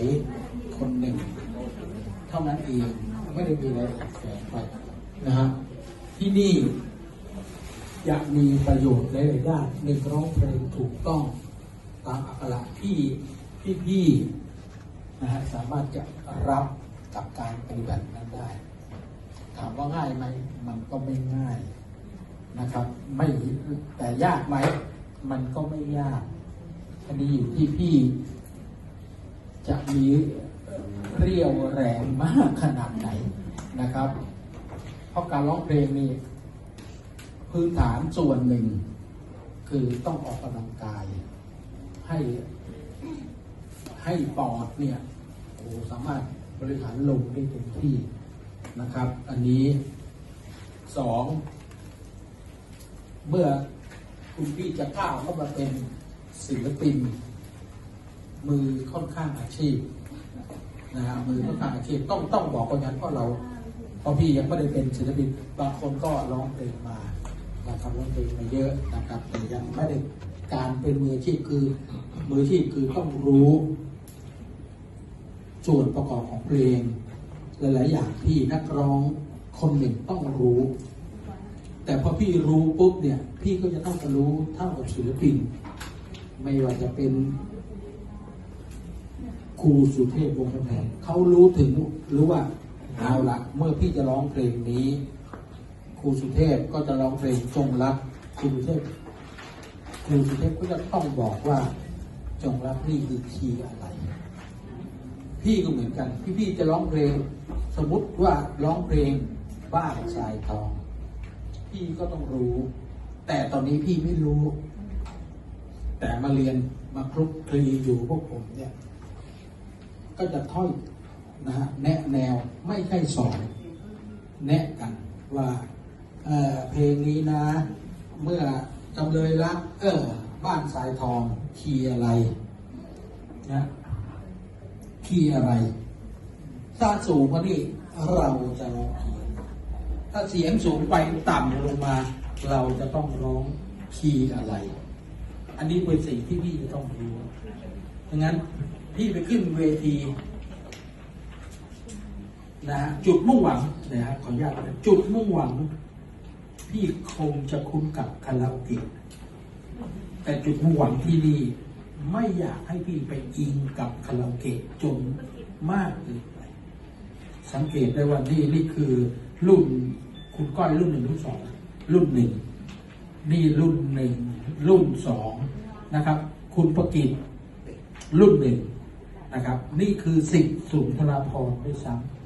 ยคนหนึ่ง เท่านั้นเองไม่ได้มีอะไรแฝงไปนะฮะที่นี่จะมีประโยชน์หลายๆด้านในร้องเพลงถูกต้องตามอักขระที่พี่ๆนะฮะสามารถจะรับกับการปฏิบัตินั้นได้ ถามว่าง่ายไหมมันก็ไม่ง่ายนะครับ ไม่แต่ยากไหมมันก็ไม่ยากอันนี้อยู่ที่พี่ จะมีเรียวแรงมากขนาดไหนนะครับ เพราะการร้องเพลงนี่พื้นฐานส่วนหนึ่ง คือต้องออกกำลังกาย ให้ให้ปอดเนี่ยโอ้สามารถบริหารลมได้เต็มที่นะครับ อันนี้สองเมื่อคุณพี่จะก้าวเข้ามาเป็นศิลปิน มือค่อนข้างอาชีพนะฮะมือค่อนข้างอาชีพต้องต้องบอกคนนั้นเพราะเราเพราะพี่ยังไม่ได้เป็นศิลปินบางคนก็ร้องเพลงมานะครับร้องเพลงมาเยอะนะครับแต่ยังไม่ได้การเป็นมืออาชีพคือมืออาชีพคือต้องรู้ส่วนประกอบของเพลงหลาย ๆ อย่างที่นักร้องคนหนึ่งต้องรู้ แต่พอพี่รู้ปุ๊บเนี่ย พี่ก็จะต้องจะรู้เท่ากับศิลปิน ไม่ว่าจะเป็น ครูสุเทพวงศ์กำแพงเขารู้ถึงรู้ว่าเอาละเมื่อพี่จะร้องเพลงนี้ ครูสุเทพก็จะร้องเพลงจงรักครูสุเทพครูสุเทพก็จะต้องบอกว่าจงรักนี่คือคีย์อะไร พี่ก็เหมือนกัน พี่พี่จะร้องเพลง สมมติว่าร้องเพลงบ้านทรายทอง พี่ก็ต้องรู้ แต่ตอนนี้พี่ไม่รู้ แต่มาเรียนมาคลุกคลีอยู่พวกผมเนี่ย ก็จะถ้อยนะฮะแนะแนวไม่ใช่สอนแนะกันว่าเออเพลงนี้นะ เมื่อจำเลยรักเออบ้านสายทองคีอะไรนะคีอะไร ถ้าสูงกว่านี้เราจะร้องคีถ้าเสียงสูงไปต่ำลงมา เราจะต้องร้องคีอะไร อันนี้เป็นสิ่งที่พี่จะต้องรู้ดังนั้น พี่ไปขึ้นเวทีนะฮะจุดมุ่งหวังนะครับขออนุญาตจุดมุ่งหวัง พี่คงจะคุ้นกับคาราโอเกะแต่จุดมุ่งหวังที่นี่ไม่อยากให้พี่ไปอิงกับคาราโอเกะจนมากเกินไปสังเกตได้ว่านี่นี่คือรุ่นคุณก้อยรุ่นหนึ่งรุ่นสองรุ่นหนึ่งนี่รุ่นหนึ่งรุ่นสองนะครับ คุณประกิตรุ่นหนึ่ง นะครับ นี่คือสิทธิ์สุนทรภพรด้วยซ้ำ